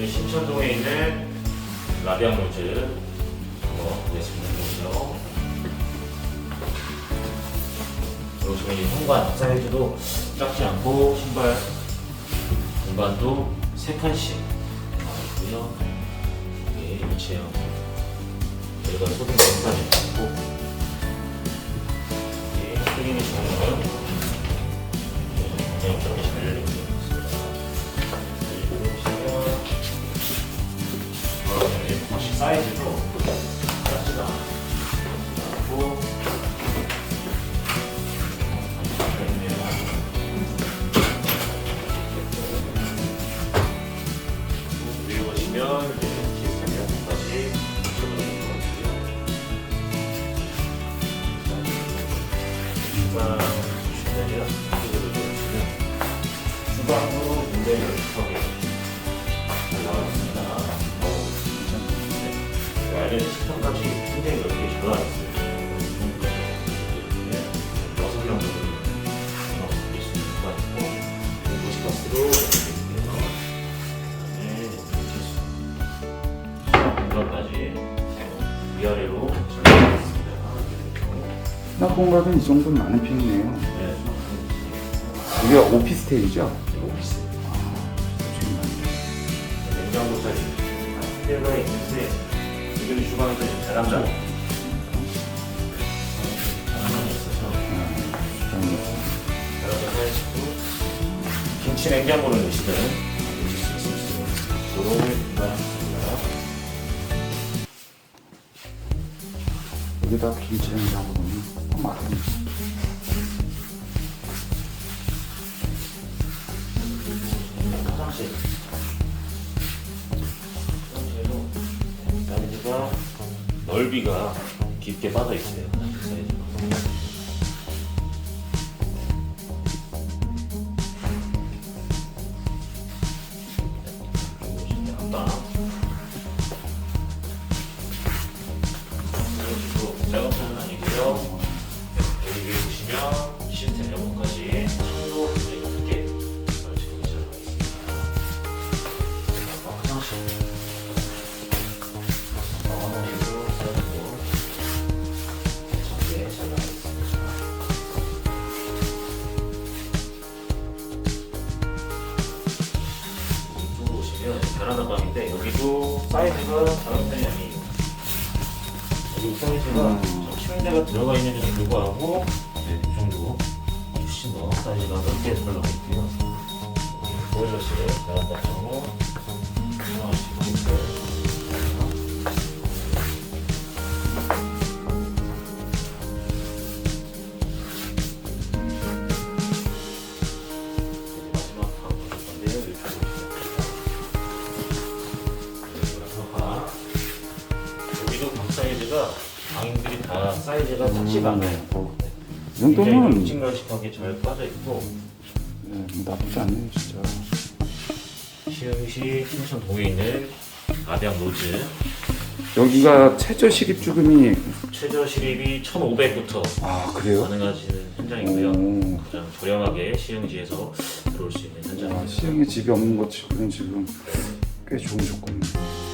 오늘 신천동에 있는 라비앙 로즈 한번 보겠습니다. 보시면 이 현관 사이즈도 작지 않고 신발 공간도 세 칸씩 나와 있고요. 이게 일체형 여기가 소등 있고 주방 주시면요 이쪽으로 보시면 주방으로 굉장히 넓게 잘 나왔습니다. 네. 알레르 식탁까지 굉장히 넓게 잘 공간까지 위아래로. 수납 공간은 이 정도는 많은 편이네요. 네, 이게 오피스텔이죠? 오피스 지금 많이. 냉장고 자리 때가 있는데 여기 주방에서 지금 베란다 있어서 사이즈도 김치 냉장고를 넣으시든 넣으실 수 있습니다. 도로를 공간입니다. 여기다 김치 냉장고 넣으 맞네. 화장실 사이즈가 넓이가 깊게 빠져 있어요. 그리고 베란다 방인데 여기도 사이즈가 작은 편이 아니에요. 여기 사이즈가 음. 좀 침대가 들어가 있는데도 불구하고 네, 이 정도 훨씬 더 사이즈가 넓게 들어가 있고요. 보일러실 베란다 사이즈가 방들이 다 사이즈가 않아요. 어, 이 굉장히 정도면 널찍널찍하게 잘 빠져 있고 네, 뭐 나쁘지 않네요, 진짜. 시흥시 신천 동에 있는 아대양 로즈 여기가 최저 시립 주금이 최저 실입이 1,500부터 아 그래요? 가능하시는 현장이고요. 오. 가장 저렴하게 시흥시에서 들어올 수 있는 아, 현장입니다. 시흥에 집이 없는 것 치고는 지금 꽤 좋은 조건이네요.